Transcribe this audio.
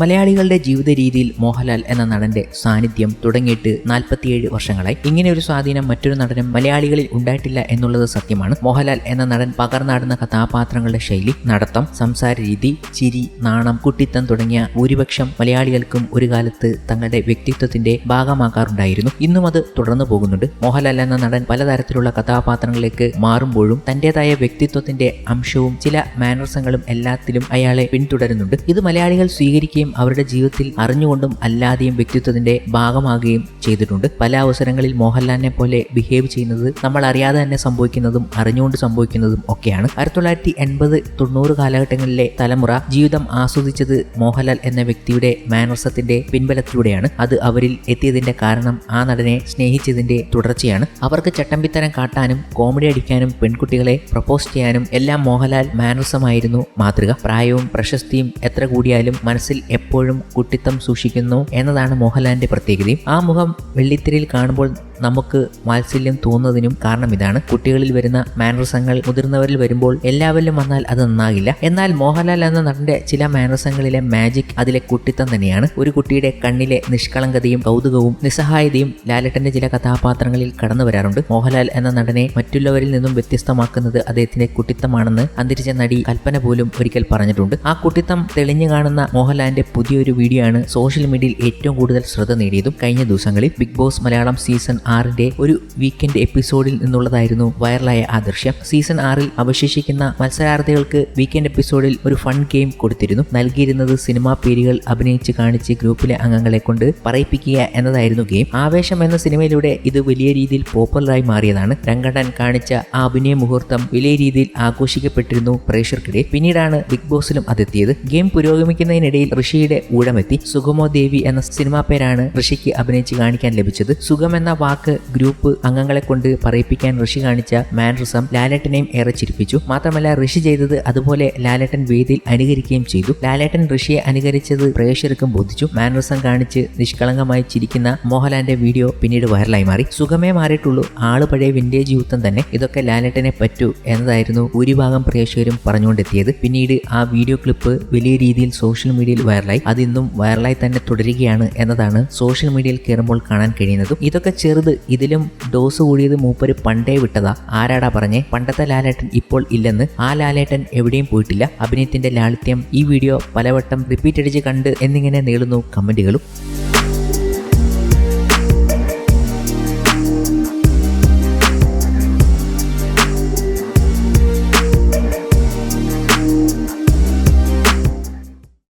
മലയാളികളുടെ ജീവിത രീതിയിൽ മോഹൻലാൽ എന്ന നടന്റെ സാന്നിധ്യം തുടങ്ങിയിട്ട് നാൽപ്പത്തിയേഴ് വർഷങ്ങളായി. ഇങ്ങനെ ഒരു സ്വാധീനം മറ്റൊരു നടനും മലയാളികളിൽ ഉണ്ടായിട്ടില്ല എന്നുള്ളത് സത്യമാണ്. മോഹൻലാൽ എന്ന നടൻ പകർന്നാടുന്ന കഥാപാത്രങ്ങളുടെ ശൈലി നടത്തം സംസാര രീതി ചിരി നാണം കുട്ടിത്തം തുടങ്ങിയ ഭൂരിപക്ഷം മലയാളികൾക്കും ഒരു കാലത്ത് തങ്ങളുടെ വ്യക്തിത്വത്തിന്റെ ഭാഗമാക്കാറുണ്ടായിരുന്നു ഇന്നും അത് തുടർന്നു പോകുന്നുണ്ട്. മോഹൻലാൽ എന്ന നടൻ പലതരത്തിലുള്ള കഥാപാത്രങ്ങളിലേക്ക് മാറുമ്പോഴും തന്റേതായ വ്യക്തിത്വത്തിന്റെ അംശവും ചില മാനർസങ്ങളും എല്ലാത്തിലും അയാളെ പിന്തുടരുന്നുണ്ട്. ഇത് മലയാളികൾ സ്വീകരിക്കുകയും അവരുടെ ജീവിതത്തിൽ അറിഞ്ഞുകൊണ്ടും അല്ലാതെയും വ്യക്തിത്വത്തിന്റെ ഭാഗമാകുകയും ചെയ്തിട്ടുണ്ട്. പല അവസരങ്ങളിൽ മോഹൻലാലിനെ പോലെ ബിഹേവ് ചെയ്യുന്നത് നമ്മൾ അറിയാതെ തന്നെ സംഭവിക്കുന്നതും അറിഞ്ഞുകൊണ്ട് സംഭവിക്കുന്നതും ഒക്കെയാണ്. ആയിരത്തി തൊള്ളായിരത്തി എൺപത് തൊണ്ണൂറ് കാലഘട്ടങ്ങളിലെ തലമുറ ജീവിതം ആസ്വദിച്ചത് മോഹൻലാൽ എന്ന വ്യക്തിയുടെ മാനർസത്തിന്റെ പിൻബലത്തിലൂടെയാണ്. അത് അവരിൽ എത്തിയതിന്റെ കാരണം ആ നടനെ സ്നേഹിച്ചതിന്റെ തുടർച്ചയാണ്. അവർക്ക് ചട്ടമ്പിത്തരം കാട്ടാനും കോമഡി അടിക്കാനും പെൺകുട്ടികളെ പ്രപ്പോസ് ചെയ്യാനും എല്ലാം മോഹൻലാൽ മാനർസമായിരുന്നു മാതൃക. പ്രായവും പ്രശസ്തിയും എത്ര കൂടിയാലും മനസ്സിൽ എപ്പോഴും കുട്ടിത്തം സൂക്ഷിക്കുന്നു എന്നതാണ് മോഹൻലാലിന്റെ പ്രത്യേകതയും. ആ മുഖം വെള്ളിത്തിരയിൽ കാണുമ്പോൾ നമുക്ക് വാത്സല്യം തോന്നുന്നതിനും കാരണം ഇതാണ്. കുട്ടികളിൽ വരുന്ന മാനറസങ്ങൾ മുതിർന്നവരിൽ വരുമ്പോൾ എല്ലാവരിലും വന്നാൽ അത് നന്നാകില്ല. എന്നാൽ മോഹൻലാൽ എന്ന നടന്റെ ചില മാനറസങ്ങളിലെ മാജിക് അതിലെ കുട്ടിത്തം തന്നെയാണ്. ഒരു കുട്ടിയുടെ കണ്ണിലെ നിഷ്കളങ്കതയും കൗതുകവും നിസ്സഹായതയും ലാലട്ടന്റെ ചില കഥാപാത്രങ്ങളിൽ കടന്നു വരാറുണ്ട്. മോഹൻലാൽ എന്ന നടനെ മറ്റുള്ളവരിൽ നിന്നും വ്യത്യസ്തമാക്കുന്നത് അദ്ദേഹത്തിന്റെ കുട്ടിത്തമാണെന്ന് അന്തരിച്ച നടി കൽപ്പന പോലും ഒരിക്കൽ പറഞ്ഞിട്ടുണ്ട്. ആ കുട്ടിത്തം തെളിഞ്ഞു കാണുന്ന മോഹൻലാലിന്റെ പുതിയൊരു വീഡിയോ ആണ് സോഷ്യൽ മീഡിയയിൽ ഏറ്റവും കൂടുതൽ ശ്രദ്ധ നേടിയതും കഴിഞ്ഞ ദിവസങ്ങളിൽ ബിഗ് ബോസ് മലയാളം സീസൺ ആറിന്റെ ഒരു വീക്കെൻഡ് എപ്പിസോഡിൽ നിന്നുള്ളതായിരുന്നു വൈറലായ ആ ദൃശ്യം. സീസൺ ആറിൽ അവശേഷിക്കുന്ന മത്സരാർത്ഥികൾക്ക് വീക്കെൻഡ് എപ്പിസോഡിൽ ഒരു ഫൺ ഗെയിം കൊടുത്തിരുന്നു. നൽകിയിരുന്നത് സിനിമാ പേരുകൾ അഭിനയിച്ച് കാണിച്ച് ഗ്രൂപ്പിലെ അംഗങ്ങളെ കൊണ്ട് പറയിപ്പിക്കുക എന്നതായിരുന്നു ഗെയിം ആവേശം എന്ന സിനിമയിലൂടെ ഇത് വലിയ രീതിയിൽ പോപ്പുലറായി മാറിയതാണ്. രംഗടൻ കാണിച്ച ആ അഭിനയ മുഹൂർത്തം വലിയ രീതിയിൽ ആഘോഷിക്കപ്പെട്ടിരുന്നു പ്രേക്ഷകർക്കിടെ. പിന്നീടാണ് ബിഗ് ബോസിലും അതെത്തിയത്. ഗെയിം പുരോഗമിക്കുന്നതിനിടയിൽ ഋഷിയുടെ ഊഴമെത്തി. സുഗമോ ദേവി എന്ന സിനിമാ പേരാണ് ഋഷിക്ക് അഭിനയിച്ച് കാണിക്കാൻ ലഭിച്ചത്. സുഖം എന്ന വാക്ക് ഗ്രൂപ്പ് അംഗങ്ങളെ കൊണ്ട് പറയിപ്പിക്കാൻ ഋഷി കാണിച്ച മാനറിസം ലാലേട്ടനെയും ഏറെ ചിരിപ്പിച്ചു. മാത്രമല്ല ഋഷി ചെയ്തത് അതുപോലെ ലാലേട്ടൻ വേദിയിൽ അനുകരിക്കുകയും ചെയ്തു. ലാലേട്ടൻ ഋഷിയെ അനുകരിച്ചത് പ്രേക്ഷകർക്കും ബോധിച്ചു. മാനറിസം കാണിച്ച് നിഷ്കളങ്കമായി ചിരിക്കുന്ന മോഹൻലാലിന്റെ വീഡിയോ പിന്നീട് വൈറലായി മാറി. സുഖമേ മാറിയിട്ടുള്ളൂ. ആൾ പഴയ വിന്റേജ് യൂത്തം തന്നെ. ഇതൊക്കെ ലാലേട്ടനെ പറ്റൂ എന്നതായിരുന്നു ഭൂരിഭാഗം പ്രേക്ഷകരും പറഞ്ഞുകൊണ്ടെത്തിയത്. പിന്നീട് ആ വീഡിയോ ക്ലിപ്പ് വലിയ രീതിയിൽ സോഷ്യൽ മീഡിയയിൽ വൈറലായി. അതിന്നും വൈറലായി തന്നെ തുടരുകയാണ് എന്നതാണ് സോഷ്യൽ മീഡിയയിൽ കയറുമ്പോൾ കാണാൻ കഴിയുന്നതും. ഇതൊക്കെ ചെറുത് ഇതിലും ഡോസ് കൂടിയത് മൂപ്പര് പണ്ടേ വിട്ടതാ. ആരാടാ പറഞ്ഞേ? പണ്ടത്തെ ലാലേട്ടൻ ഇപ്പോൾ ഇല്ലെന്ന്. ആ ലാലേട്ടൻ എവിടെയും പോയിട്ടില്ല. അഭിനയത്തിന്റെ ലാളിത്യം ഈ വീഡിയോ പലവട്ടം റിപ്പീറ്റ് അടിച്ച് കണ്ട് എന്നിങ്ങനെ നീളുന്നു കമന്റുകളും